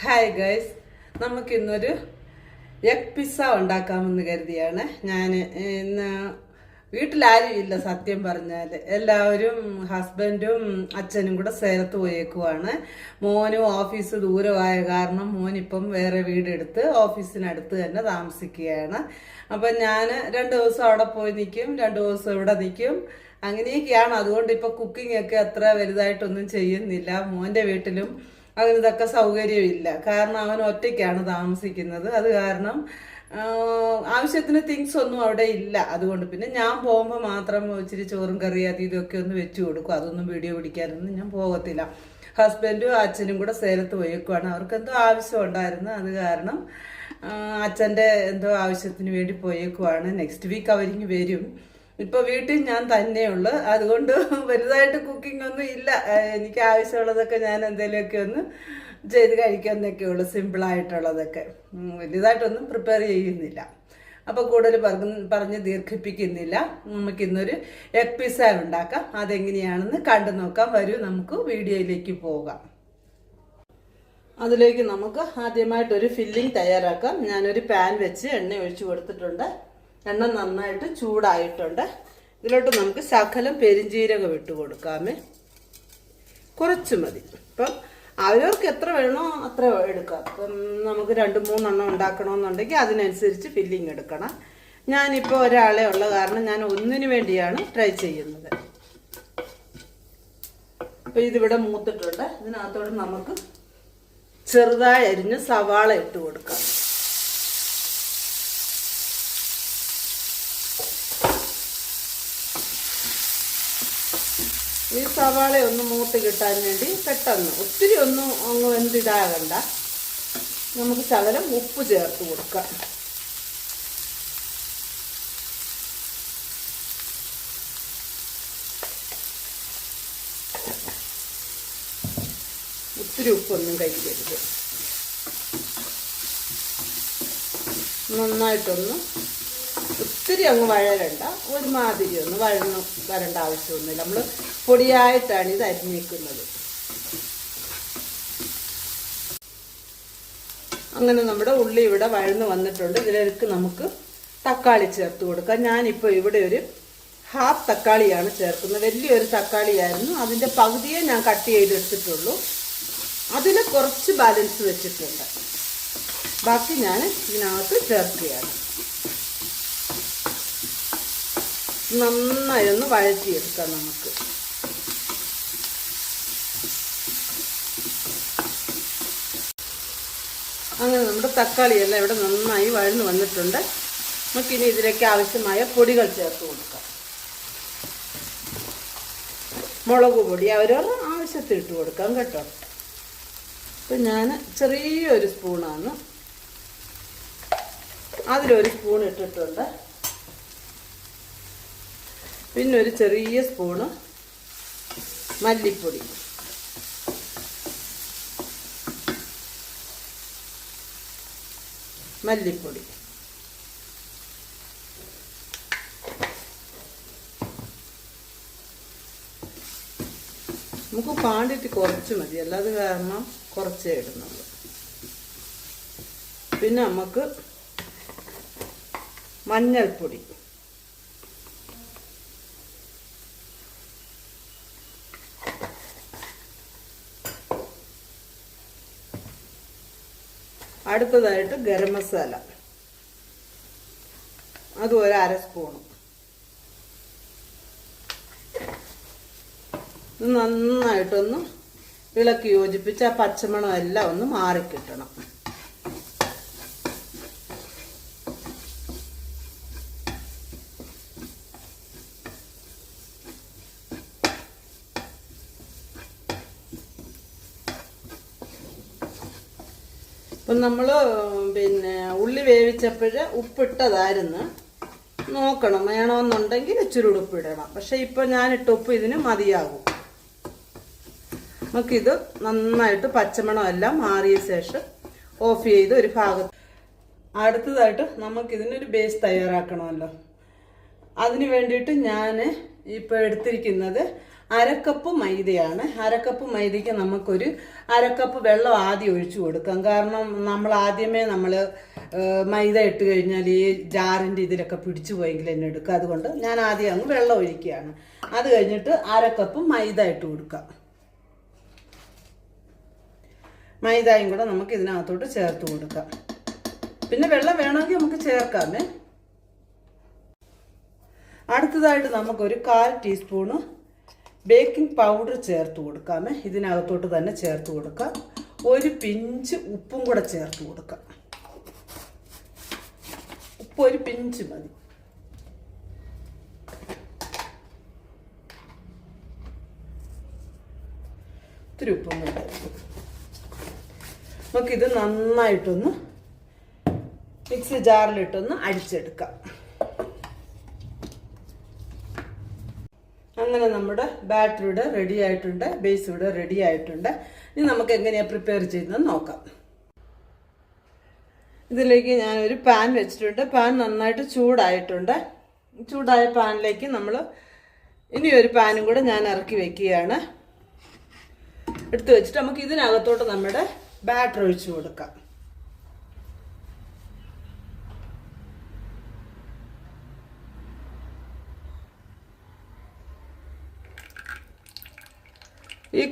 Hi guys നമുക്കിന്നൊരു egg pizza ഉണ്ടാക്കാമെന്ന് കരുതിയാണ്. ഞാൻ ഇന്ന് വീട്ടിലാരും ഇല്ല സത്യം പറഞ്ഞാൽ എല്ലാവരും ഹസ്ബൻഡും അച്ഛനും കൂടെ സേലത്ത് പോയേക്കുവാണ്. മോനും ഓഫീസ് ദൂരമായ കാരണം മോനിപ്പം വേറെ വീടെടുത്ത് ഓഫീസിനടുത്ത് തന്നെ താമസിക്കുകയാണ്. അപ്പം ഞാൻ രണ്ട് ദിവസം അവിടെ പോയി നിൽക്കും രണ്ട് ദിവസം ഇവിടെ നിൽക്കും അങ്ങനെയൊക്കെയാണ്. അതുകൊണ്ട് ഇപ്പോൾ കുക്കിംഗ് ഒക്കെ അത്ര വലുതായിട്ടൊന്നും ചെയ്യുന്നില്ല. മോന്റെ വീട്ടിലും അവന് ഇതൊക്കെ സൗകര്യമില്ല. കാരണം അവൻ ഒറ്റയ്ക്കാണ് താമസിക്കുന്നത്. അത് കാരണം ആവശ്യത്തിന് തിങ്സ് ഒന്നും അവിടെ ഇല്ല. അതുകൊണ്ട് പിന്നെ ഞാൻ പോകുമ്പോൾ മാത്രം ഇച്ചിരി ചോറും കറി അത് ഇതൊക്കെ ഒന്ന് വെച്ചു കൊടുക്കും. അതൊന്നും വീഡിയോ പിടിക്കാനൊന്നും ഞാൻ പോകത്തില്ല. ഹസ്ബൻഡും അച്ഛനും കൂടെ സേലത്ത് പോയേക്കുവാണ്. അവർക്ക് എന്തോ ആവശ്യം ഉണ്ടായിരുന്നു. അത് കാരണം അച്ഛന്റെ എന്തോ ആവശ്യത്തിന് വേണ്ടി പോയേക്കുവാണ്. നെക്സ്റ്റ് വീക്ക് അവരിങ്ങ് വരും. ഇപ്പൊ വീട്ടിൽ ഞാൻ തന്നെയുള്ളു അതുകൊണ്ട് വലുതായിട്ട് കുക്കിംഗ് ഒന്നും ഇല്ല. എനിക്ക് ആവശ്യമുള്ളതൊക്കെ ഞാൻ എന്തെങ്കിലുമൊക്കെ ഒന്ന് ചെയ്ത് കഴിക്കാന്നൊക്കെ ഉള്ളു. ഉം, വലുതായിട്ടൊന്നും പ്രിപ്പയർ ചെയ്യുന്നില്ല. അപ്പോൾ കൂടുതൽ പറഞ്ഞ് പറഞ്ഞ് ദീർഘിപ്പിക്കുന്നില്ല. നമുക്ക് ഇന്നൊരു എഗ് പിസ ഉണ്ടാക്കാം. അതെങ്ങനെയാണെന്ന് കണ്ടു നോക്കാം. വരൂ നമുക്ക് വീഡിയോയിലേക്ക് പോകാം. അതിലേക്ക് നമുക്ക് ആദ്യമായിട്ടൊരു ഫില്ലിംഗ് തയ്യാറാക്കാം. ഞാനൊരു പാൻ വെച്ച് എണ്ണ ഒഴിച്ചു കൊടുത്തിട്ടുണ്ട്. എണ്ണ നന്നായിട്ട് ചൂടായിട്ടുണ്ട്. ഇതിലോട്ട് നമുക്ക് ശകലം പെരിഞ്ജീരകം ഇട്ട് കൊടുക്കാമേ. കുറച്ച് മതി. ഇപ്പം അവരവർക്ക് എത്ര വേണോ അത്ര എടുക്കാം. ഇപ്പം നമുക്ക് രണ്ട് മൂന്നെണ്ണം ഉണ്ടാക്കണമെന്നുണ്ടെങ്കിൽ അതിനനുസരിച്ച് ഫില്ലിങ് എടുക്കണം. ഞാനിപ്പോൾ ഒരാളെ ഉള്ള കാരണം ഞാൻ ഒന്നിനു വേണ്ടിയാണ് ട്രൈ ചെയ്യുന്നത്. അപ്പം ഇതിവിടെ മൂത്തിട്ടുണ്ട്. ഇതിനകത്തോട് നമുക്ക് ചെറുതായി അരിഞ്ഞ് സവാള ഇട്ട് കൊടുക്കാം. ഈ സവാള ഒന്ന് മൂത്ത് കിട്ടാൻ വേണ്ടി പെട്ടെന്ന് ഒത്തിരി ഒന്നും അങ്ങ് എന്തിടാകണ്ട നമുക്ക് ശകലം ഉപ്പ് ചേർത്ത് കൊടുക്കാം. ഒത്തിരി ഉപ്പൊന്നും കഴിക്കരുത്. നന്നായിട്ടൊന്ന് ഒത്തിരി അങ്ങ് വഴരണ്ട ഒരുമാതിരി ഒന്ന് വഴന്ന് വരേണ്ട ആവശ്യമൊന്നുമില്ല. നമ്മൾ പൊടിയായിട്ടാണ് ഇത് അരിഞ്ഞേക്കുന്നത് അങ്ങനെ നമ്മുടെ ഉള്ളി ഇവിടെ വഴന്ന് വന്നിട്ടുണ്ട്. ഇതിലേക്ക് നമുക്ക് തക്കാളി ചേർത്ത് കൊടുക്കാം. ഞാനിപ്പോൾ ഇവിടെ ഒരു ഹാഫ് തക്കാളിയാണ് ചേർക്കുന്നത്. വലിയൊരു തക്കാളിയായിരുന്നു. അതിന്റെ പകുതിയെ ഞാൻ കട്ട് ചെയ്തെടുത്തിട്ടുള്ളൂ. അതിൽ കുറച്ച് ബാലൻസ് വെച്ചിട്ടുണ്ട്. ബാക്കി ഞാൻ ഇതിനകത്ത് ചേർക്കുകയാണ്. നന്നായി ഒന്ന് വഴറ്റിയെടുക്കാം നമുക്ക്. അങ്ങനെ നമ്മുടെ തക്കാളിയെല്ലാം ഇവിടെ നന്നായി വഴന്ന് വന്നിട്ടുണ്ട്. നമുക്ക് ഇനി ഇതിലേക്ക് ആവശ്യമായ പൊടികൾ ചേർത്ത് കൊടുക്കാം. മുളക് പൊടി അവരവരുടെ ആവശ്യത്തിൽ ഇട്ട് കൊടുക്കാം കേട്ടോ. അപ്പം ഞാൻ ചെറിയൊരു സ്പൂണാണ്. അതിലൊരു സ്പൂൺ ഇട്ടിട്ടുണ്ട്. പിന്നെ ഒരു ചെറിയ സ്പൂണ് മല്ലിപ്പൊടി. മല്ലിപ്പൊടി. നമുക്ക് ക്വാണ്ടിറ്റി കുറച്ച് മതി. അല്ലാതെ കാരണം കുറച്ചേ ഇടുന്നുള്ളൂ. പിന്നെ നമുക്ക് മഞ്ഞൾപ്പൊടി. അടുത്തതായിട്ട് ഗരം മസാല. അത് ഒരു അര സ്പൂണ് ഇത് നന്നായിട്ടൊന്ന് ഇളക്കി യോജിപ്പിച്ച് ആ പച്ചമണം എല്ലാം ഒന്ന് മാറിക്കിട്ടണം. ഇപ്പം നമ്മൾ പിന്നെ ഉള്ളി വേവിച്ചപ്പോൾ ഉപ്പിട്ടതായിരുന്നു. നോക്കണം വേണമെന്നുണ്ടെങ്കിൽ ഇച്ചിരി ഉപ്പിടണം പക്ഷെ ഇപ്പം ഞാനിട്ട ഉപ്പ് ഇതിന് മതിയാകും. നമുക്കിത് നന്നായിട്ട് പച്ചമണം എല്ലാം മാറിയ ശേഷം ഓഫ് ചെയ്ത് ഒരു ഭാഗത്ത് അടുത്തതായിട്ട് നമുക്കിതിനൊരു ബേസ് തയ്യാറാക്കണമല്ലോ. അതിന് വേണ്ടിയിട്ട് ഞാൻ ഇപ്പോൾ എടുത്തിരിക്കുന്നത് അരക്കപ്പ് മൈദയാണ്. അരക്കപ്പ് മൈദയ്ക്ക് നമുക്കൊരു അരക്കപ്പ് വെള്ളം ആദ്യം ഒഴിച്ചു കൊടുക്കാം. കാരണം നമ്മൾ ആദ്യമേ നമ്മൾ മൈദ ഇട്ട് കഴിഞ്ഞാൽ ഈ ജാറിന്റെ ഇതിലൊക്കെ പിടിച്ചു പോയെങ്കിൽ എന്നെ എടുക്കുക അതുകൊണ്ട് ഞാൻ ആദ്യം അങ്ങ് വെള്ളം ഒഴിക്കുകയാണ്. അത് കഴിഞ്ഞിട്ട് അരക്കപ്പ് മൈദ ഇട്ട് കൊടുക്കാം. മൈദയും കൂടെ നമുക്ക് ഇതിനകത്തോട്ട് ചേർത്ത് കൊടുക്കാം. പിന്നെ വെള്ളം വേണമെങ്കിൽ നമുക്ക് ചേർക്കാമേ. അടുത്തതായിട്ട് നമുക്കൊരു കാൽ ടീസ്പൂണ് ബേക്കിംഗ് പൗഡർ ചേർത്ത് കൊടുക്കാമേ ഇതിനകത്തോട്ട് തന്നെ ചേർത്ത് കൊടുക്കാം ഒരു പിഞ്ച് ഉപ്പും കൂടെ ചേർത്ത് കൊടുക്കാം ഉപ്പ് ഒരു പിഞ്ച് മതി. ഒത്തിരി ഉപ്പും കൂടെ നമുക്കിത് നന്നായിട്ടൊന്ന് മിക്സി ജാറിലിട്ടൊന്ന് അടിച്ചെടുക്കാം. അങ്ങനെ നമ്മുടെ ബാറ്റർ ഇവിടെ റെഡി ആയിട്ടുണ്ട് ബേസ് ഇവിടെ റെഡി ആയിട്ടുണ്ട്. ഇനി നമുക്ക് എങ്ങനെയാണ് പ്രിപ്പയർ ചെയ്യുന്നത് നോക്കാം. ഇതിലേക്ക് ഞാനൊരു പാൻ വെച്ചിട്ടുണ്ട്. പാൻ നന്നായിട്ട് ചൂടായിട്ടുണ്ട്. ചൂടായ പാനിലേക്ക് നമ്മൾ ഇനി ഒരു പാനും കൂടെ ഞാൻ ഇറക്കി വെക്കുകയാണ്. എടുത്തു വെച്ചിട്ട് നമുക്ക് ഇതിനകത്തോട്ട് നമ്മുടെ ബാറ്റർ ഒഴിച്ചു കൊടുക്കാം. ഈ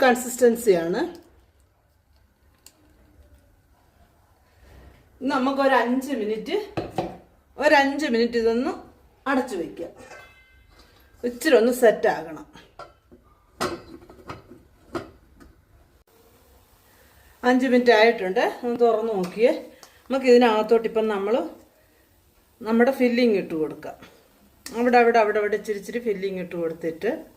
നമുക്ക് ഒരു അഞ്ച് മിനിറ്റ് ഒരു മിനിറ്റ് ഇതൊന്ന് അടച്ചു വയ്ക്കുക ഇച്ചിരി ഒന്ന് സെറ്റ് ആകണം. അഞ്ച് മിനിറ്റ് ആയിട്ടുണ്ട്. ഒന്ന് തുറന്ന് നോക്കിയേ. നമുക്ക് ഇതിനകത്തോട്ട് ഇപ്പം നമ്മൾ നമ്മുടെ ഫില്ലിങ് ഇട്ട് കൊടുക്കാം. അവിടെ അവിടെ അവിടെ അവിടെ ഇച്ചിരി ഇച്ചിരി ഫില്ലിങ് ഇട്ട് കൊടുത്തിട്ട്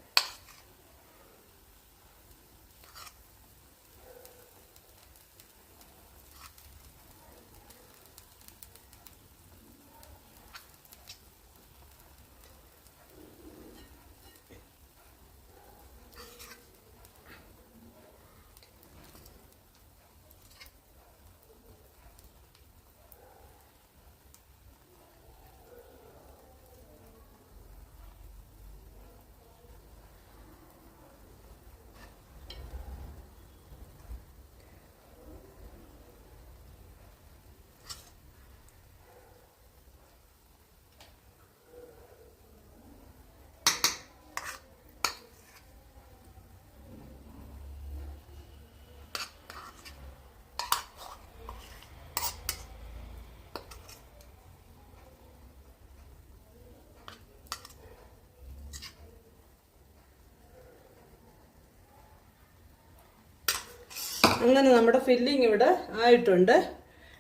അങ്ങനെ നമ്മുടെ ഫില്ലിങ് ഇവിടെ ആയിട്ടുണ്ട്.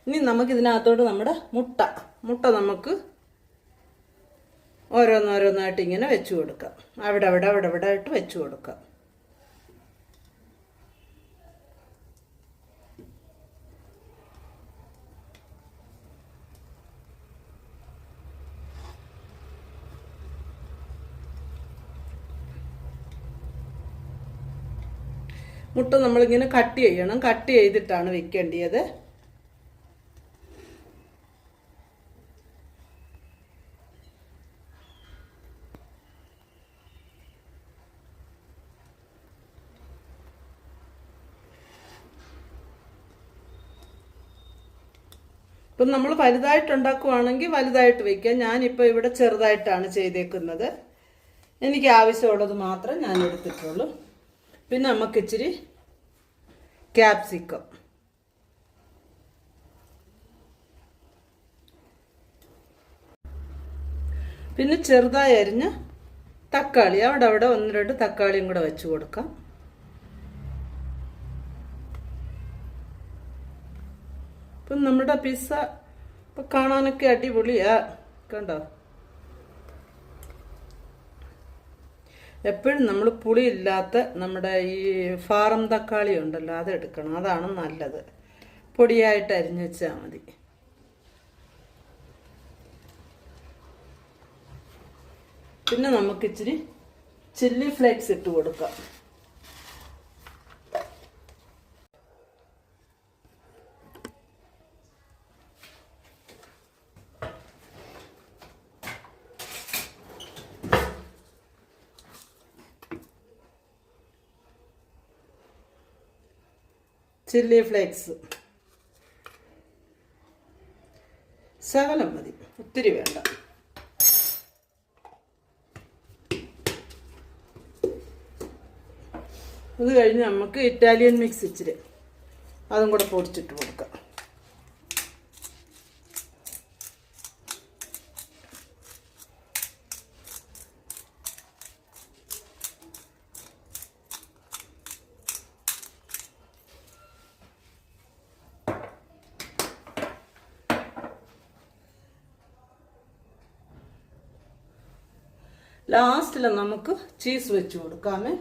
ഇനി നമുക്ക് ഇതിനകത്തോട്ട് നമ്മുടെ മുട്ട. മുട്ട നമുക്ക് ഓരോന്നോരോന്നായിട്ട് ഇങ്ങനെ വെച്ച് കൊടുക്കാം. അവിടെ അവിടെ അവിടെ അവിടെ ആയിട്ട് വെച്ച് കൊടുക്കാം. മുട്ട നമ്മളിങ്ങനെ കട്ട് ചെയ്യണം. കട്ട് ചെയ്തിട്ടാണ് വെക്കേണ്ടത് ഇപ്പം നമ്മൾ വലുതായിട്ട് ഉണ്ടാക്കുവാണെങ്കിൽ വലുതായിട്ട് വയ്ക്കാം ഞാനിപ്പോൾ ഇവിടെ ചെറുതായിട്ടാണ് ചെയ്തേക്കുന്നത്. എനിക്ക് ആവശ്യമുള്ളത് മാത്രം ഞാൻ എടുത്തിട്ടുള്ളൂ. പിന്നെ നമുക്ക് ഇച്ചിരി ക്യാപ്സിക്കം. പിന്നെ ചെറുതായി അരിഞ്ഞ തക്കാളി. അവിടെ അവിടെ ഒന്ന് രണ്ട് തക്കാളിയും കൂടെ വെച്ച് കൊടുക്കാം. ഇപ്പം നമ്മുടെ പിസ്സ ഇപ്പം കാണാനൊക്കെ അടിപൊളിയാ. കണ്ടോ? എപ്പോഴും നമ്മൾ പുളിയില്ലാത്ത നമ്മുടെ ഈ ഫാറം തക്കാളി ഉണ്ടല്ലോ അതെടുക്കണം അതാണ് നല്ലത്. പൊടിയായിട്ട് അരിഞ്ഞു വെച്ചാൽ മതി. പിന്നെ നമുക്കിച്ചിരി ചില്ലി ഫ്ലേക്സ് ഇട്ട് കൊടുക്കാം. Chilli flakes. ശകലം മതി. ഒത്തിരി വേണ്ട. അത് കഴിഞ്ഞ് നമുക്ക് ഇറ്റാലിയൻ മിക്സ് ഇച്ചിരി. അതും കൂടെ പൊടിച്ചിട്ട് കൊടുക്കാം. ലാസ്റ്റിൽ നമുക്ക് ചീസ് വെച്ച് കൊടുക്കാമേ.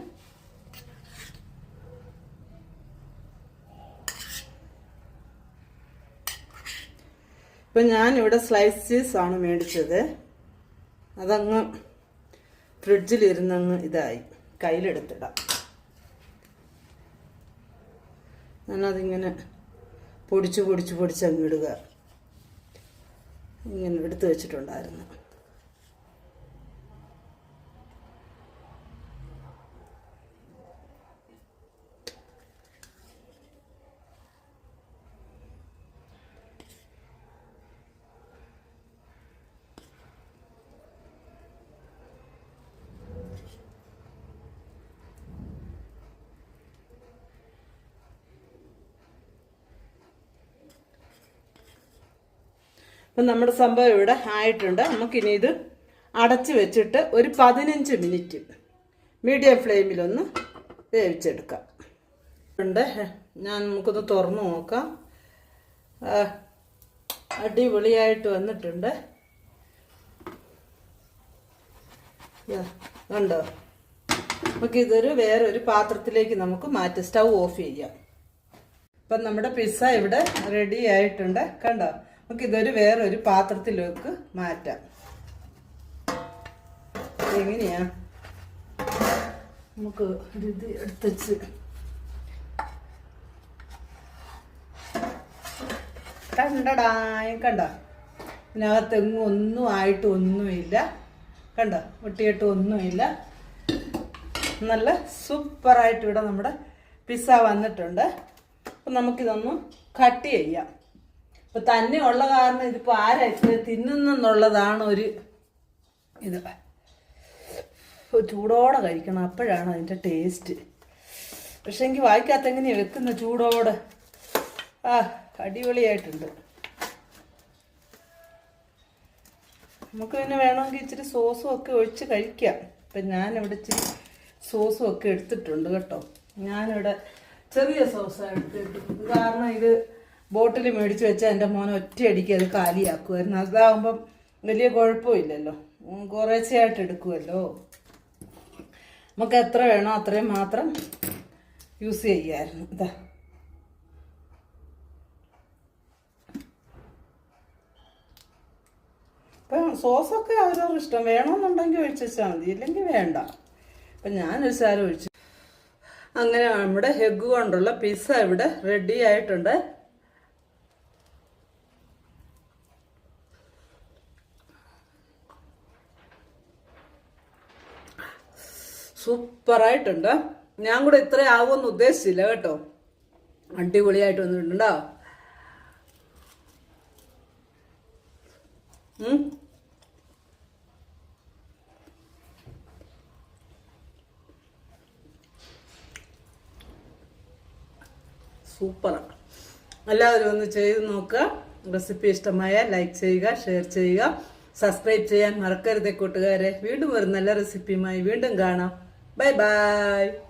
ഇപ്പം ഞാനിവിടെ സ്ലൈസ് ചീസ് ആണ് മേടിച്ചത്. അതങ്ങ് ഫ്രിഡ്ജിലിരുന്നങ്ങ് ഇതായി. കയ്യിലെടുത്തിടാം. ഞാനതിങ്ങനെ പൊടിച്ച് പൊടിച്ച് പൊടിച്ച് അങ്ങ് ഇടുക. ഇങ്ങനെ എടുത്ത് വെച്ചിട്ടുണ്ടായിരുന്നു. അപ്പം നമ്മുടെ സംഭവം ഇവിടെ ആയിട്ടുണ്ട്. നമുക്കിനി ഇത് അടച്ച് വെച്ചിട്ട് ഒരു പതിനഞ്ച് മിനിറ്റ് മീഡിയം ഫ്ലെയിമിലൊന്ന് വേവിച്ചെടുക്കാം. ഉണ്ട്. ഞാൻ നമുക്കൊന്ന് തുറന്നു നോക്കാം. അടിപൊളിയായിട്ട് വന്നിട്ടുണ്ട്. ഉണ്ടോ കണ്ടോ? നമുക്ക് ഇതൊരു വേറൊരു പാത്രത്തിലേക്ക് നമുക്ക് മാറ്റി സ്റ്റൗ ഓഫ് ചെയ്യാം. ഇപ്പം നമ്മുടെ പിസ്സ ഇവിടെ റെഡി ആയിട്ടുണ്ട്. കണ്ടോ? നമുക്ക് ഇതൊരു വേറൊരു പാത്രത്തിലേക്ക് മാറ്റാം. എങ്ങനെയാ നമുക്ക് ഇത് എടുത്തുവച്ച് കണ്ടടായ കണ്ട? ഇതിനകത്തെങ്ങും ഒന്നും ആയിട്ട് ഒന്നുമില്ല. കണ്ട? ഒട്ടിയിട്ട് ഒന്നുമില്ല. നല്ല സൂപ്പറായിട്ട് ഇവിടെ നമ്മുടെ പിസ്സ വന്നിട്ടുണ്ട്. അപ്പം നമുക്കിതൊന്ന് കട്ട് ചെയ്യാം. ഇപ്പം തന്നെ ഉള്ള കാരണം ഇതിപ്പോൾ ആരായിട്ട് തിന്നുന്നുള്ളതാണ് ഒരു ഇത്. ചൂടോടെ കഴിക്കണം അപ്പോഴാണ് അതിന്റെ ടേസ്റ്റ്. പക്ഷെ എനിക്ക് വായിക്കാത്ത എങ്ങനെയാണ് വെക്കുന്ന ചൂടോടെ? ആ അടിപൊളിയായിട്ടുണ്ട്. നമുക്ക് പിന്നെ വേണമെങ്കിൽ ഇച്ചിരി സോസും ഒക്കെ ഒഴിച്ച് കഴിക്കാം. ഇപ്പം ഞാനിവിടെ ഇച്ചിരി സോസും ഒക്കെ എടുത്തിട്ടുണ്ട് കേട്ടോ. ഞാനിവിടെ ചെറിയ സോസാണ് എടുത്തിട്ടുണ്ട് കാരണം ഇത് ബോട്ടിൽ മേടിച്ച് വെച്ചാൽ എന്റെ മോനെ ഒറ്റയടിക്ക് അത് കാലിയാക്കുമായിരുന്നു അതാകുമ്പം വലിയ കുഴപ്പമില്ലല്ലോ. കുറേശ്ശെയായിട്ട് എടുക്കുമല്ലോ നമുക്ക് എത്ര വേണോ അത്രയും മാത്രം യൂസ് ചെയ്യായിരുന്നു. ഇതാ. ഇപ്പം സോസൊക്കെ അവരവരുടെ ഇഷ്ടം. വേണമെന്നുണ്ടെങ്കിൽ ഒഴിച്ച് വെച്ചാൽ മതി. ഇല്ലെങ്കിൽ വേണ്ട. അപ്പം ഞാനൊരു സാരം ഒഴിച്ചു. അങ്ങനെ നമ്മുടെ ഹെഗ് കൊണ്ടുള്ള പിസ്സ ഇവിടെ റെഡി ആയിട്ടുണ്ട്. സൂപ്പറായിട്ടുണ്ട്. ഞാൻ കൂടെ ഇത്ര ആവുമെന്ന് ഉദ്ദേശിച്ചില്ല കേട്ടോ. അടിപൊളിയായിട്ട് വന്നിട്ടുണ്ടോ. സൂപ്പറാണ് എല്ലാവരും ഒന്ന് ചെയ്ത് നോക്കുക. റെസിപ്പി ഇഷ്ടമായ ലൈക്ക് ചെയ്യുക ഷെയർ ചെയ്യുക. സബ്സ്ക്രൈബ് ചെയ്യാൻ മറക്കരുതേ കൂട്ടുകാരെ. വീണ്ടും ഒരു നല്ല റെസിപ്പിയുമായി വീണ്ടും കാണാം. Bye-bye.